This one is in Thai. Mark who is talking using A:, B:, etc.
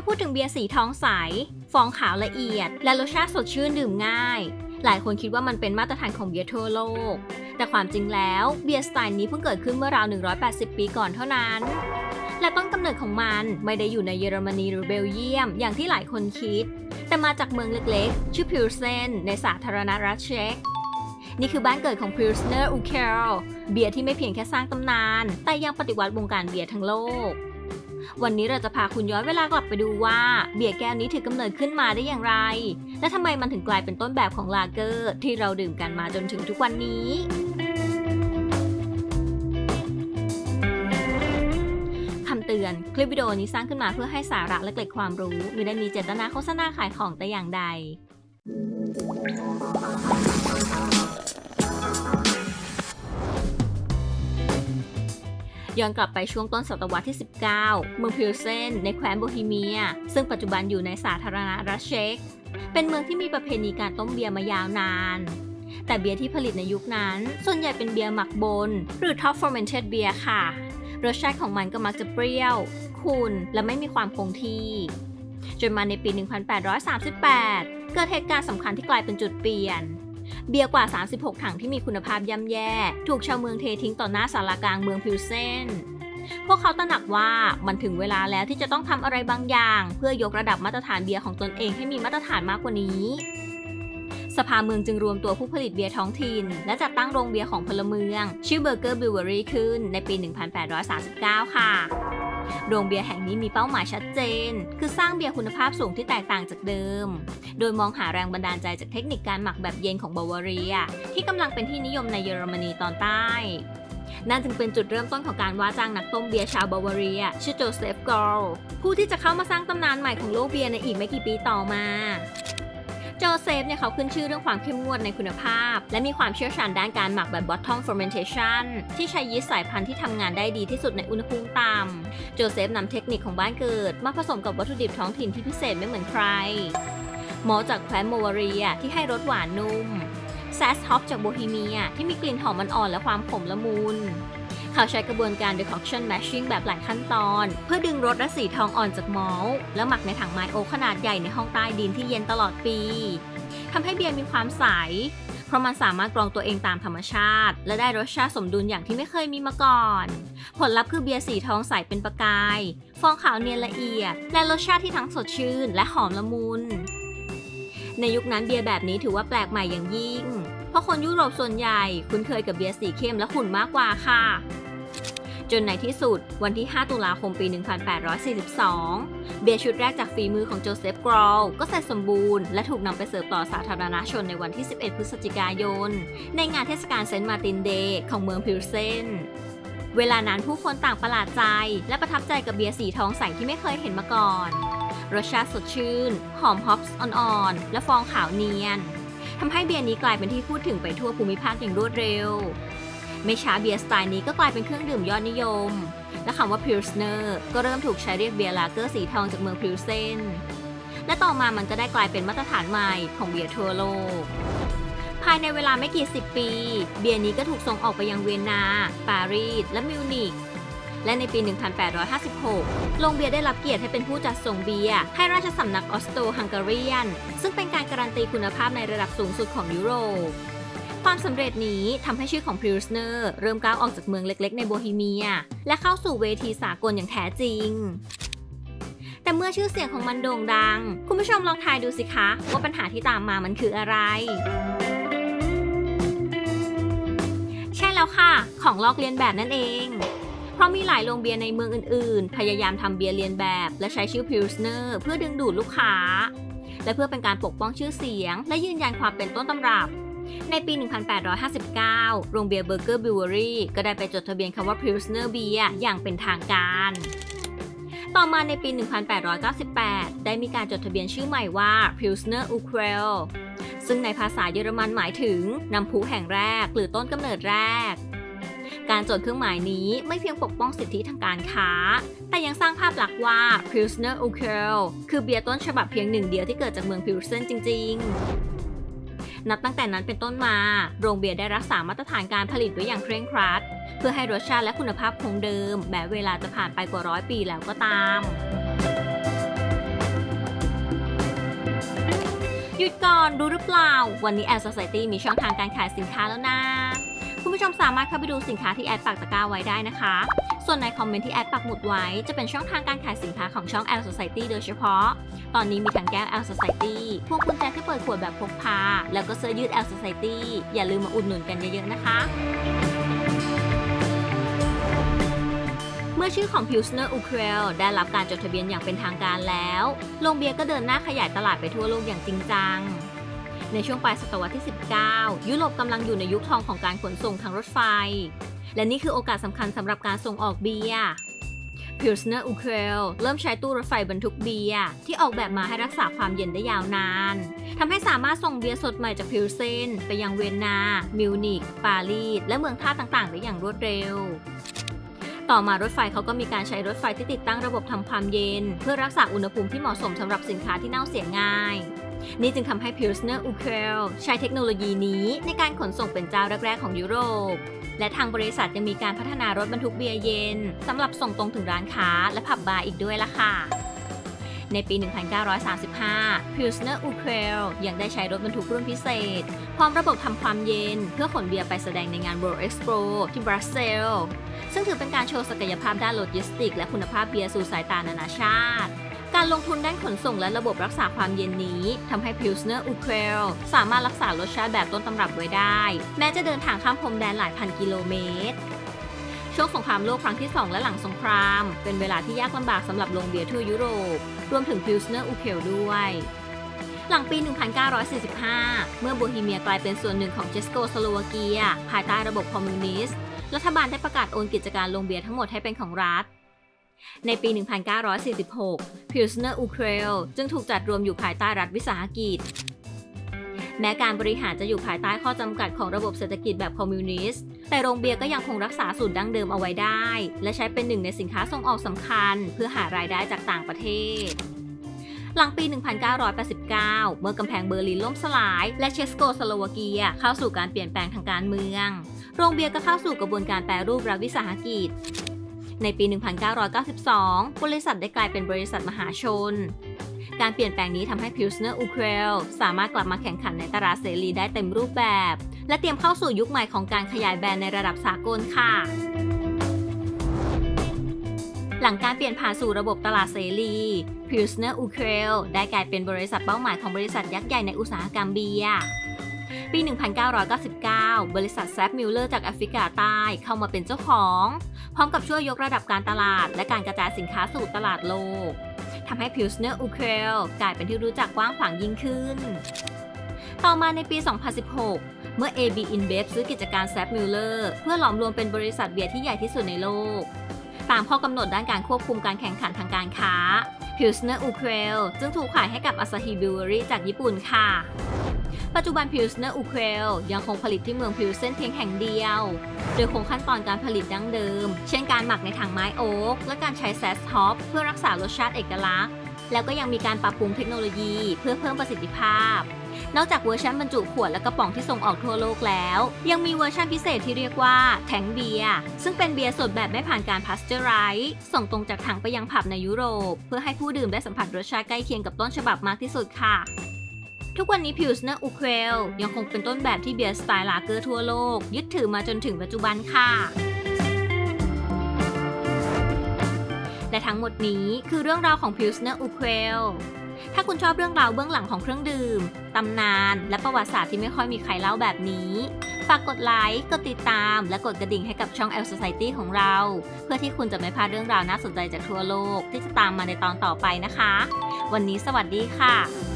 A: าพูดถึงเบียร์สีทองใส ฟองขาวละเอียด และรสชาติสดชื่นดื่มง่าย หลายคนคิดว่ามันเป็นมาตรฐานของเบียร์ทั่วโลก แต่ความจริงแล้วเบียร์สไตล์นี้เพิ่งเกิดขึ้นเมื่อราว 180 ปีก่อนเท่านั้น และต้นกำเนิดของมันไม่ได้อยู่ในเยอรมนีหรือเบลเยียม อย่างที่หลายคนคิด แต่มาจากเมืองเล็กๆ ชื่อพิลเซนในสาธารณรัฐเช็กนี่คือบ้านเกิดของพิลสเนอร์อูเคลเบียร์ที่ไม่เพียงแค่สร้างตำนาน แต่ยังปฏิวัติวงการเบียร์ทั้งโลก วันนี้เราจะพาคุณย้อนเวลากลับไปดูว่า เบียร์แก้วนี้ถือกำเนิดขึ้นมาได้อย่างไร และทำไมมันถึงกลายเป็นต้นแบบของลาเกอร์ ที่เราดื่มกันมาจนถึงทุกวันนี้คำเตือน คลิปวิดีโอนี้สร้างขึ้นมาเพื่อให้สาระและเกร็ดความรู้ไม่ได้มีเจตนาโฆษณาขายของแต่อย่างใด ย้อนกลับไปช่วงต้นศตวรรษที่ 19 เมืองพิลเซนในแคว้นโบฮีเมีย ซึ่งปัจจุบันอยู่ในสาธารณรัฐเช็ก เป็นเมืองที่มีประเพณีการต้มเบียร์มายาวนาน แต่เบียร์ที่ผลิตในยุคนั้น ส่วนใหญ่เป็นเบียร์หมักบน หรือ top fermented beer ค่ะ รสชาติของมันก็มักจะเปรี้ยว ขุ่น และไม่มีความคงที่ จนมาในปี 1838 เกิดเหตุการณ์สำคัญที่กลายเป็นจุดเปลี่ยน เบียร์กว่า 36 ถังที่มีคุณภาพย่ำแย่ ถูกชาวเมืองเททิ้งต่อหน้าสารากลางเมืองพิลเซนพวกเขาตระหนักว่ามันถึงเวลาแล้วที่จะต้องทำอะไรบางอย่าง เพื่อยกระดับมาตรฐานเบียร์ของตนเองให้มีมาตรฐานมากกว่านี้ สภาเมืองจึงรวมตัวผู้ผลิตเบียร์ท้องถิ่น และจัดตั้งโรงเบียร์ของพลเมือง ชื่อเบอร์เกอร์บิวเวอรี่ขึ้นในปี 1839 ค่ะ โรงเบียร์แห่งนี้มีเป้าหมายชัดเจน คือสร้างเบียร์คุณภาพสูงที่แตกต่างจากเดิม โดยมองหาแรงบันดาลใจจากเทคนิคการหมักแบบเย็นของบาวาเรีย ที่กำลังเป็นที่นิยมในเยอรมนีตอนใต้นั่นจึงเป็นจุดเริ่มต้นของการว่าจ้างนักต้มเบียร์ชาวบาวาเรีย ชื่อโจเซฟกอลผู้ที่จะเข้ามาสร้างตำนานใหม่ของโลกเบียร์ในอีกไม่กี่ปีต่อมา โจเซฟเนี่ยเขาขึ้นชื่อเรื่องความเข้มงวดในคุณภาพ และมีความเชี่ยวชาญด้านการหมักแบบ bottom fermentation ที่ใช้ยีสต์สายพันธุ์ที่ทำงานได้ดีที่สุดในอุณหภูมิต่ำโจเซฟนำเทคนิคของบ้านเกิด มาผสมกับวัตถุดิบท้องถิ่นที่พิเศษไม่เหมือนใครหมอจากแคว้นโมวาเรียที่ให้รสหวานนุ่มแซสฮอปจากโบฮีเมียที่มีกลิ่นหอมอ่อนๆและความขมละมุน เขาใช้กระบวนการ decoction mashing แบบหลายขั้นตอน เพื่อดึงรสและสีทองอ่อนจากมอลแล้วหมักในถังไม้โอขนาดใหญ่ในห้องใต้ดินที่เย็นตลอดปีทำให้เบียร์มีความใส เพราะมันสามารถกรองตัวเองตามธรรมชาติ และได้รสชาติสมดุลอย่างที่ไม่เคยมีมาก่อน ผลลัพธ์คือเบียร์สีทองใสเป็นประกาย ฟองขาวเนียนละเอียด และรสชาติที่ทั้งสดชื่น และหอมละมุนในยุคนั้นเบียร์แบบนี้ถือว่าแปลกใหม่อย่างยิ่ง เพราะคนยุโรปส่วนใหญ่คุ้นเคยกับเบียร์สีเข้มและขุ่นมากกว่าค่ะ จนในที่สุดวันที่ 5 ตุลาคมปี 1842 เบียร์ชุดแรกจากฝีมือของโจเซฟกรอลก็เสร็จสมบูรณ์และถูกนำไปเสิร์ฟต่อสาธารณชนในวันที่ 11 พฤศจิกายน ในงานเทศกาลเซนต์มาตินเดย์ของเมืองพิลเซนเวลานั้นผู้คนต่างประหลาดใจ และประทับใจกับเบียร์สีทองใสที่ไม่เคยเห็นมาก่อน รสชาติสดชื่น หอมฮอปส์อ่อนๆ และฟองขาวเนียน ทำให้เบียร์นี้กลายเป็นที่พูดถึงไปทั่วภูมิภาคอย่างรวดเร็ว ไม่ช้าเบียร์สไตล์นี้ก็กลายเป็นเครื่องดื่มยอดนิยม และคำว่า Pilsner ก็เริ่มถูกใช้เรียกเบียร์ลาเกอร์สีทองจากเมืองพิลเซนและต่อมามันก็ได้กลายเป็นมาตรฐานใหม่ของเบียร์ทั่วโลก ภายในเวลาไม่กี่สิบปี เบียร์นี้ก็ถูกส่งออกไปยังเวียนนา ปารีส และมิวนิก และในปี 1856 โรงเบียร์ได้รับเกียรติให้เป็นผู้จัดส่งเบียร์ให้ราชสำนักออสโตฮังการียนซึ่งเป็นการการันตีคุณภาพในระดับสูงสุดของยุโรปความสำเร็จนี้ทำให้ชื่อของพิลสเนอร์เริ่มก้าวออกจากเมืองเล็กๆ ในโบฮีเมีย และเข้าสู่เวทีสากลอย่างแท้จริง แต่เมื่อชื่อเสียงของมันโด่งดัง คุณผู้ชมลองทายดูสิคะ ว่าปัญหาที่ตามมามันคืออะไร ใช่แล้วค่ะ ของลอกเลียนแบบนั่นเอง ราะมีหลายโรงเบียร์ในเมืองอื่นๆ พยายามทำเบียร์เลียนแบบ และใช้ชื่อพิลสเนอร์เพื่อดึงดูดลูกค้า และเพื่อเป็นการปกป้องชื่อเสียง และยืนยันความเป็นต้นตำรับ ในปี 1859 โรงเบียร์เบอร์เกอร์บิวเวอรี่ก็ได้ไปจดทะเบียนคำว่า Pilsner Beer อย่างเป็นทางการ ต่อมาในปี 1898 ได้มีการจดทะเบียนชื่อใหม่ว่า Pilsner u k r e l ซึ่งในภาษาเยอรมันหมายถึงน้ำพุแห่งแรกหรือต้นกำเนิดแรก การจดเครื่องหมายนี้ไม่เพียงปกป้องสิทธิทางการค้า แต่ยังสร้างภาพลักษณ์ว่า Pilsner u k e l คือเบียร์ต้นฉบับเพียงหนึ่งเดียวที่เกิดจากเมืองพิลเซนจริง ๆนับตั้งแต่นั้นเป็นต้นมา โรงเบียร์ได้รักษามาตรฐานการผลิตไว้อย่างเคร่งครัด เพื่อให้รสชาติและคุณภาพคงเดิม แม้เวลาจะผ่านไปกว่าร้อยปีแล้วก็ตาม หยุดก่อนรู้หรือเปล่า วันนี้แอด Society มีช่องทางการขายสินค้าแล้วนะ คุณผู้ชมสามารถเข้าไปดูสินค้าที่แอดปักตะกร้าไว้ได้นะคะ ส่วนในคอมเมนต์ที่แอดปักหมุดไว้ จะเป็นช่องทางการขายสินค้าของช่อง L Society โดยเฉพาะ ตอนนี้มีทั้งแก้ว L Society พวงกุญแจที่เปิดขวดแบบพกพา แล้วก็เสื้อยืด L Society อย่าลืมมาอุดหนุนกันเยอะๆนะคะเมื่อชื่อของ Pilsner u k r e l ได้รับการจดทะเบียนอย่างเป็นทางการแล้ว โรงเบียร์ก็เดินหน้าขยายตลาดไปทั่วโลกอย่างจริงจัง ในช่วงปลายศตวรรษที่ 19 ยุโรปกำลังอยู่ในยุคทองของการขนส่งทางรถไฟ และนี่คือโอกาสสำคัญสำหรับการส่งออกเบียร์ Pilsner u k r e l เริ่มใช้ตู้รถไฟบรรทุกเบียร์ที่ออกแบบมาให้รักษาความเย็นได้ยาวนานทำให้สามารถส่งเบียร์สดใหม่จากพิลเซนไปยังเวียนนา มิวนิกปารีส และเมืองท่าต่างๆ ได้อย่างรวดเร็ว ต่อมารถไฟเขาก็มีการใช้รถไฟที่ติดตั้งระบบทำความเย็น เพื่อรักษาอุณหภูมิที่เหมาะสมสำหรับสินค้าที่เน่าเสียง่าย นี่จึงทำให้ Pilsner u k r e l ใช้เทคโนโลยีนี้ในการขนส่งเป็นเจ้าแรก ๆ ของยุโรป และทางบริษัทยังมีการพัฒนารถบรรทุกเบียร์เย็นสำหรับส่งตรงถึงร้านค้าและผับบาร์อีกด้วยล่ะค่ะในปี 1935 Pilsner u k r e l ยังได้ใช้รถบรรทุกรุ่นพิเศษ พร้อมระบบทำความเย็น เพื่อขนเบียร์ไปแสดงในงาน World Expo ที่บรัสเซล ซึ่งถือเป็นการโชว์ศักยภาพด้านโลจิสติก และคุณภาพเบียร์สู่สายตานานาชาติ การลงทุนด้านขนส่งและระบบรักษาความเย็นนี้ทำให้ Pilsner u k r e l สามารถรักษารสชาติแบบต้นตำรับไว้ได้ แม้จะเดินทางข้ามพรมแดนหลายพันกิโลเมตรช่วงสงครามโลกครั้งที่ 2 และหลังสงคราม เป็นเวลาที่ยากลำบากสำหรับโรงเบียร์ทั่วยุโรป รวมถึง Pilsner u k r e l ด้วย หลังปี 1945 เมื่อโบฮีเมียกลายเป็นส่วนหนึ่งของเจสโกสโลวาเกีย ภายใต้ระบบคอมมิวนิสต์ รัฐบาลได้ประกาศโอนกิจการโรงเบียร์ทั้งหมดให้เป็นของรัฐ ในปี 1946 Pilsner u k r e l จึงถูกจัดรวมอยู่ภายใต้รัฐวิสาหกิจ แม้การบริหารจะอยู่ภายใต้ข้อจำกัดของระบบเศรษฐกิจแบบคอมมิวนิสต์ แต่โรงเบียร์ก็ยังคงรักษาสูตรดั้งเดิมเอาไว้ได้ และใช้เป็นหนึ่งในสินค้าส่งออกสำคัญ เพื่อหารายได้จากต่างประเทศหลังปี 1989 เมื่อกำแพงเบอร์ลินล่มสลาย และเชสโกสโลวาเกีย เข้าสู่การเปลี่ยนแปลงทางการเมือง โรงเบียร์ก็เข้าสู่กระบวนการแปรรูปรัฐวิสาหกิจ ในปี 1992 บริษัทได้กลายเป็นบริษัทมหาชน การเปลี่ยนแปลงนี้ทำให้ Pilsner u k r e l สามารถกลับมาแข่งขันในตลาดเสรีได้เต็มรูปแบบ และเตรียมเข้าสู่ยุคใหม่ของการขยายแบรนด์ในระดับสากลค่ะหลังการเปลี่ยนผ่านสู่ระบบตลาดเสรี Pilsner u k r e l ได้กลายเป็นบริษัทเป้าหมายของบริษัทยักษ์ใหญ่ในอุตสาหกรรมเบียร์ ปี 1999 บริษัทแซฟมิลเลอร์จากแอฟริกาใต้เข้ามาเป็นเจ้าของ พร้อมกับช่วยยกระดับการตลาด และการกระจายสินค้าสู่ตลาดโลกทำให้ Pilsner u k r e l กลายเป็นที่รู้จักกว้างขวางยิ่งขึ้น ต่อมาในปี 2016 เมื่อ AB InBev ซื้อกิจการแซฟมิลเลอร์เพื่อหลอมรวมเป็นบริษัทเบียร์ที่ใหญ่ที่สุดในโลก ตามข้อกำหนดด้านการควบคุมการแข่งขันทางการค้า Pilsner u k r e l จึงถูกขายให้กับ Asahi Brewery จากญี่ปุ่นค่ะ ปัจจุบัน Pilsner u k r e l ยังคงผลิตที่เมืองพิลเซนเพียงแห่งเดียว โดยคงขั้นตอนการผลิตดั้งเดิม เช่นการหมักในถังไม้โอ๊กและการใช้แซสท็อปเพื่อรักษารสชาติเอกลักษณ์ แล้วก็ยังมีการปรับปรุงเทคโนโลยีเพื่อเพิ่มประสิทธิภาพ นอกจากเวอร์ชันบรรจุขวดและกระป๋องที่ส่งออกทั่วโลกแล้ว ยังมีเวอร์ชันพิเศษที่เรียกว่าแทงเบียร์ซึ่งเป็นเบียร์สดแบบไม่ผ่านการพาสเจอร์ไรส์ส่งตรงจากถังไปยังผับในยุโรป เพื่อให้ผู้ดื่มได้สัมผัสรสชาติใกล้เคียงกับต้นฉบับมากที่สุดค่ะ ทุกวันนี้ Pilsner u k r e l ยังคงเป็นต้นแบบที่เบียร์สไตล์ลาเกอร์ทั่วโลก ยึดถือมาจนถึงปัจจุบันค่ะ และทั้งหมดนี้คือเรื่องราวของ Pilsner u k r e l ถ้าคุณชอบเรื่องราวเบื้องหลังของเครื่องดื่ม ตำนาน และประวัติศาสตร์ที่ไม่ค่อยมีใครเล่าแบบนี้ ฝากกดไลค์ กดติดตาม และกดกระดิ่งให้กับช่อง L Society ของเรา เพื่อที่คุณจะไม่พลาดเรื่องราวน่าสนใจจากทั่วโลกที่จะตามมาในตอนต่อไปนะคะ วันนี้สวัสดีค่ะ